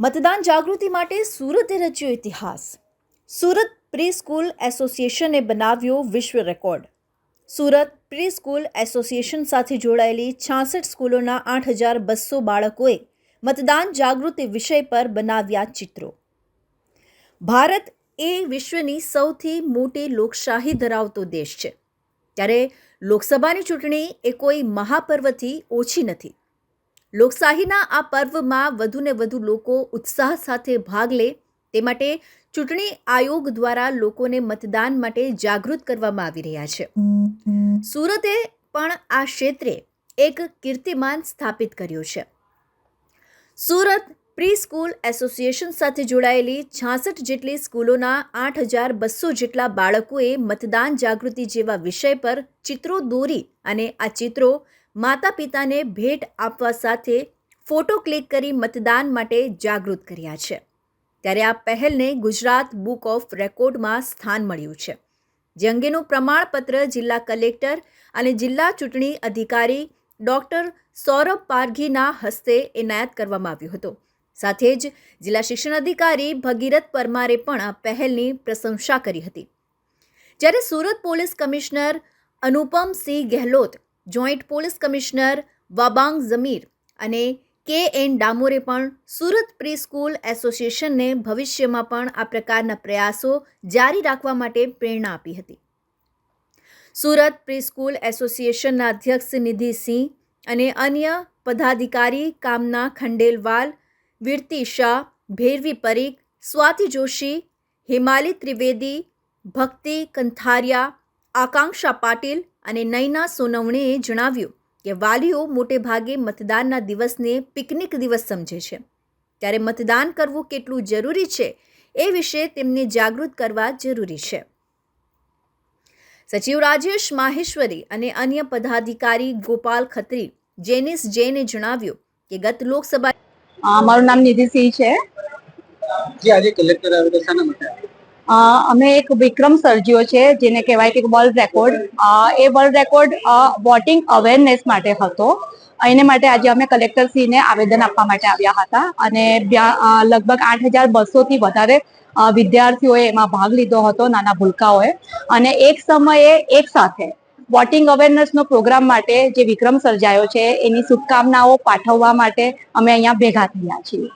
મતદાન જાગૃતિ માટે સુરતે રચ્યો ઇતિહાસ. સુરત પ્રી સ્કૂલ એસોસિએશને બનાવ્યો વિશ્વ record. Surat pre school association સાથે જોડાયેલી છાસઠ સ્કૂલોના આઠ હજાર બસો બાળકોએ મતદાન જાગૃતિ વિષય પર બનાવ્યા ચિત્રો. ભારત એ વિશ્વની સૌથી મોટી લોકશાહી ધરાવતો દેશ છે. ત્યારે લોકસભાની ચૂંટણી એ કોઈ મહાપર્વથી ઓછી નથી. લોકશાહીના આ પર્વમાં વધુને વધુ લોકો ઉત્સાહ સાથે ભાગ લે, તે માટે ચૂંટણી આયોગ દ્વારા લોકોને મતદાન માટે જાગૃત કરવામાં આવી રહ્યા છે. સુરતે પણ આ ક્ષેત્રે એક કીર્તિમાન સ્થાપિત કર્યું છે. સુરત પ્રી સ્કૂલ એસોસિએશન સાથે જોડાયેલી છાસઠ જેટલી સ્કૂલોના આઠ હજાર બસો જેટલા બાળકોએ મતદાન જાગૃતિ જેવા વિષય પર ચિત્રો દોરી અને આ ચિત્રો માતા પિતાને ભેટ આપવા સાથે ફોટો ક્લિક કરી મતદાન માટે જાગૃત કર્યા છે. ત્યારે આ પહેલને ગુજરાત બુક ઓફ રેકોર્ડમાં સ્થાન મળ્યું છે. જે અંગેનું પ્રમાણપત્ર જિલ્લા કલેક્ટર અને જિલ્લા ચૂંટણી અધિકારી ડૉક્ટર સૌરભ પારઘીના હસ્તે એનાયત કરવામાં આવ્યું હતું. સાથે જ જિલ્લા શિક્ષણ અધિકારી ભગીરથ પરમારે પણ આ પહેલની પ્રશંસા કરી હતી. જ્યારે Surat police commissioner Anupamsinh Gehlot joint police commissioner Wabang Zameer અને કે એન ડામોરે પણ સુરત પ્રી સ્કૂલ એસોસિએશનને ભવિષ્યમાં પણ આ પ્રકારના પ્રયાસો જારી રાખવા માટે પ્રેરણા આપી હતી. સુરત પ્રી સ્કૂલ એસોસિએશનના અધ્યક્ષ નિધિ સિંહ અને અન્ય પદાધિકારી કામના ખંડેલવાલ વીરતી શાહ, ભેરવી પરીખ, સ્વાતિ જોશી, હિમાલી ત્રિવેદી, ભક્તિ કંથારિયા, આકાંક્ષા પાટીલ અને નૈના સોનવણેએ જણાવ્યું કે વાલીઓ મોટે ભાગે મતદાનના દિવસને પિકનિક દિવસ સમજે છે. ત્યારે મતદાન કરવું કેટલું જરૂરી છે એ વિશે તેમને જાગૃત કરવા જરૂરી છે. સચિવ રાજેશ માહેશ્વરી અને અન્ય પદાધિકારી ગોપાલ ખત્રી જેનિસ જૈને જણાવ્યું કે ગત લોકસભા મારું નામ નિધિસિંહ છે. જે આજે કલેક્ટર આવેલા શાના માટે અમે એક વિક્રમ સર્જ્યો છે, જેને કહેવાય કે વર્લ્ડ રેકોર્ડ એ વર્લ્ડ રેકોર્ડ વોટિંગ અવેરનેસ માટે હતો. એને માટે આજે અમે કલેક્ટરશ્રીને આવેદન આપવા માટે આવ્યા હતા. અને લગભગ આઠ હજાર બસોથી વધારે વિદ્યાર્થીઓએ એમાં ભાગ લીધો હતો, નાના ભૂલકાઓએ. અને એક સમયે એક સાથે વોટિંગ અવેરનેસનો પ્રોગ્રામ માટે જે વિક્રમ સર્જાયો છે, એની શુભકામનાઓ પાઠવવા માટે અમે અહીંયા ભેગા થયા છીએ.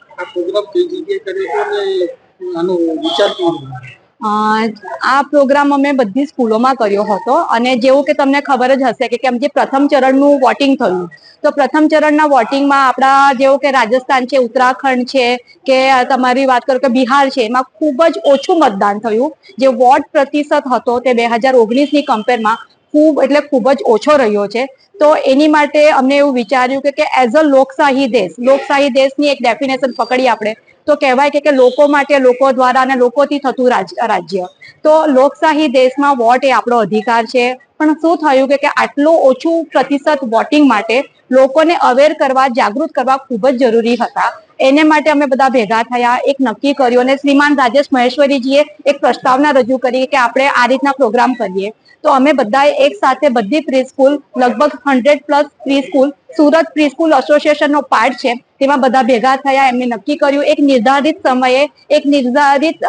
આ પ્રોગ્રામ અમે બધી સ્કૂલોમાં કર્યો હતો અને જેવું કે તમને ખબર જ હશે કે કેમ જે પ્રથમ ચરણનું વોટિંગ થયું. તો પ્રથમ ચરણના વોટિંગમાં આપણા જેવું કે રાજસ્થાન છે, ઉત્તરાખંડ છે, કે તમારી વાત કરો કે બિહાર છે, એમાં ખૂબ જ ઓછું મતદાન થયું. જે વોટ પ્રતિશત હતો તે બે હજાર ઓગણીસની કમ્પેરમાં ખૂબ, એટલે ખૂબ જ ઓછો રહ્યો છે. તો એની માટે અમને એવું વિચાર્યું કે એઝ અ લોકશાહી દેશ, લોકશાહી દેશની એક ડેફિનેશન પકડી આપણે. તો કહેવાય કે લોકો માટે લોકો દ્વારા અને લોકોથી થતું રાજ- રાજ્ય. તો લોકશાહી દેશમાં વોટ એ આપણો અધિકાર છે. પણ શું થયું કે આટલું ઓછું પ્રતિશત વોટિંગ માટે લોકોને અવેર કરવા, જાગૃત કરવા ખૂબ જ જરૂરી હતા. એને માટે અમે બધા ભેગા થયા, એક નક્કી કર્યું અને શ્રીમાન રાજેશ મહેશ્વરીજીએ એક પ્રસ્તાવના રજૂ કરી કે આપણે આ રીતના પ્રોગ્રામ કરીએ. તો અમે બધાએ એક સાથે બધી પ્રી સ્કૂલ લગભગ hundred plus pre school Surat pre school એસોસિએશનનો part છે, તેમાં બધા ભેગા થયા, એમને નક્કી કર્યું. એક નિર્ધારિત સમયે, એક નિર્ધારિત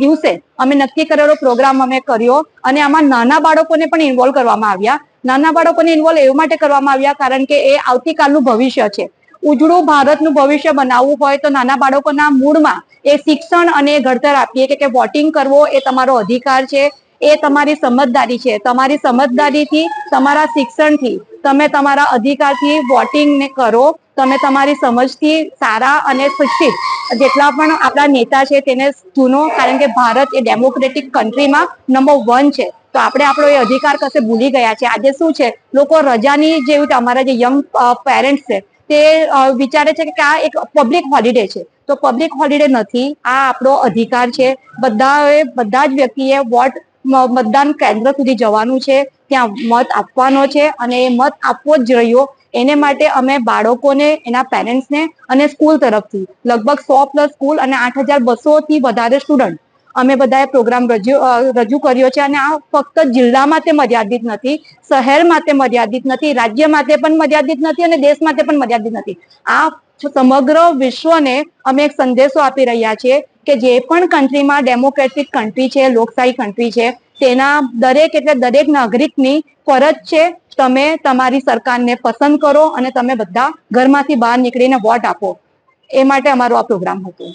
દિવસે અમે નક્કી કરેલો પ્રોગ્રામ અમે કર્યો અને આમાં નાના બાળકોને પણ ઇન્વોલ્વ કરવામાં આવ્યા. નાના બાળકોને ઇન્વોલ્વ એવું માટે કરવામાં આવ્યા કારણ કે એ આવતીકાલનું ભવિષ્ય છે. ઉજળું ભારતનું ભવિષ્ય બનાવવું હોય તો નાના બાળકોના મૂળમાં એ શિક્ષણ અને ઘડતર આપીએ કે વોટિંગ કરવો એ તમારો અધિકાર છે, એ તમારી સમજદારી છે. તમારી સમજદારીથી, તમારા શિક્ષણથી તમે તમારા અધિકારથી વોટિંગને કરો. તમે તમારી સમજથી સારા અને શિક્ષિત જેટલા પણ આપણા નેતા છે તેને ચૂનો, કારણ કે ભારત એ ડેમોક્રેટિક કન્ટ્રીમાં નંબર વન છે. તો આપણે આપણો એ અધિકાર કશે ભૂલી ગયા છે? આજે શું છે? લોકો રજાની જેવું અમારા જે યંગ પેરેન્ટ્સ છે, તે વિચારે છે કે આ એક પબ્લિક હોલિડે છે. તો પબ્લિક હોલિડે નથી. આ આપણો અધિકાર છે. બધાએ, બધા જ વ્યક્તિએ વોટ મતદાન કેન્દ્ર સુધી જવાનું છે. ત્યાં મત આપવાનો છે અને એ મત આપવો જ રહ્યો. એને માટે અમે બાળકોને, એના પેરેન્ટ્સને અને સ્કૂલ તરફથી લગભગ સો પ્લસ સ્કૂલ અને આઠ હજાર બસો થી વધારે સ્ટુડન્ટ અમે બધાએ પ્રોગ્રામ રજૂ રજૂ કર્યો છે અને આ ફક્ત જિલ્લામાં તે મર્યાદિત નથી શહેરમાં તે મર્યાદિત નથી, રાજ્ય માટે પણ મર્યાદિત નથી અને દેશ માટે પણ મર્યાદિત નથી. આ સમગ્ર વિશ્વને અમે એક સંદેશો આપી રહ્યા છીએ કે જે પણ કન્ટ્રીમાં ડેમોક્રેટિક કન્ટ્રી છે, લોકશાહી કન્ટ્રી છે, તેના દરેક એટલે દરેક નાગરિકની ફરજ છે, તમે તમારી સરકારને પસંદ કરો અને તમે બધા ઘરમાંથી બહાર નીકળીને વોટ આપો. એ માટે અમારો આ પ્રોગ્રામ હતો.